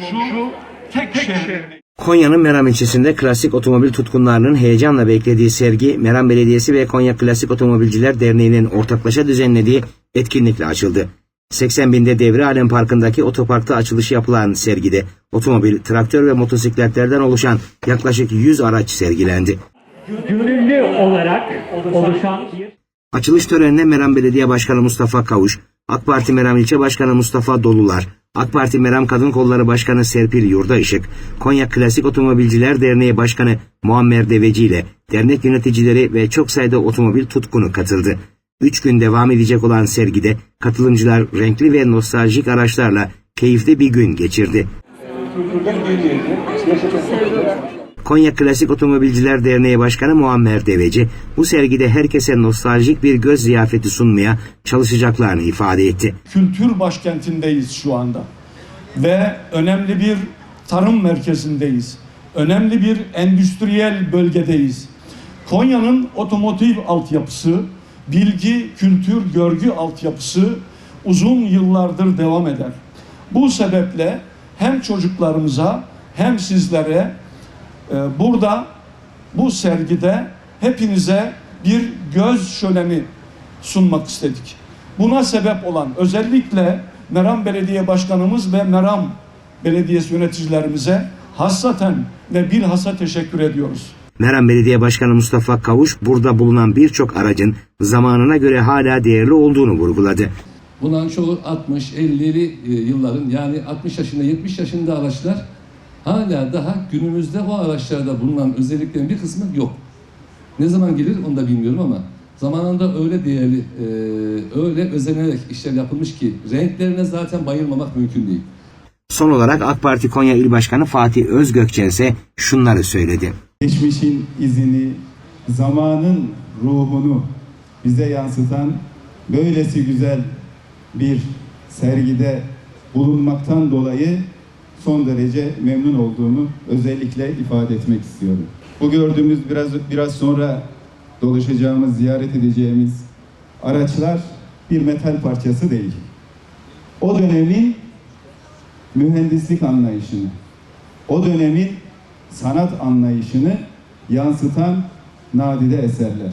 şu tek şehrin Konya'nın Meram ilçesinde klasik otomobil tutkunlarının heyecanla beklediği sergi Meram Belediyesi ve Konya Klasik Otomobilciler Derneği'nin ortaklaşa düzenlediği etkinlikle açıldı. 80 binde Devre Alem Parkı'ndaki otoparkta açılışı yapılan sergide otomobil, traktör ve motosikletlerden oluşan yaklaşık 100 araç sergilendi. gönüllü olarak oluşan Açılış törenine Meram Belediye Başkanı Mustafa Kavuş, AK Parti Meram İlçe Başkanı Mustafa Dolular, AK Parti Meram Kadın Kolları Başkanı Serpil Yurdaışık, Konya Klasik Otomobilciler Derneği Başkanı Muammer Deveci ile dernek yöneticileri ve çok sayıda otomobil tutkunu katıldı. Üç gün devam edecek olan sergide katılımcılar renkli ve nostaljik araçlarla keyifli bir gün geçirdi. Konya Klasik Otomobilciler Derneği Başkanı Muammer Deveci, bu sergide herkese nostaljik bir göz ziyafeti sunmaya çalışacaklarını ifade etti. kültür başkentindeyiz şu anda. Ve önemli bir tarım merkezindeyiz. Önemli bir endüstriyel bölgedeyiz. Konya'nın otomotiv altyapısı, bilgi, kültür, görgü altyapısı uzun yıllardır devam eder. Bu sebeple hem çocuklarımıza hem sizlere burada bu sergide hepinize bir göz şöleni sunmak istedik. Buna sebep olan özellikle Meram Belediye Başkanımız ve Meram Belediyesi yöneticilerimize hassaten ve bilhassa teşekkür ediyoruz. Meram Belediye Başkanı Mustafa Kavuş burada bulunan birçok aracın zamanına göre hala değerli olduğunu vurguladı. Bunların çoğu 60, 50'li e, yılların yani 60 yaşında, 70 yaşında araçlar hala daha günümüzde o araçlarda bulunan özelliklerin bir kısmı yok. Ne zaman gelir onu da bilmiyorum ama zamanında öyle değerli, e, öyle özenerek işler yapılmış ki renklerine zaten bayılmamak mümkün değil. Son olarak AK Parti Konya İl Başkanı Fatih Özgökçen ise şunları söyledi. geçmişin izini, zamanın ruhunu bize yansıtan böylesi güzel bir sergide bulunmaktan dolayı son derece memnun olduğumu özellikle ifade etmek istiyorum. Bu gördüğümüz biraz biraz sonra dolaşacağımız, ziyaret edeceğimiz araçlar bir metal parçası değil. O dönemin mühendislik anlayışını, o dönemin sanat anlayışını yansıtan nadide eserler.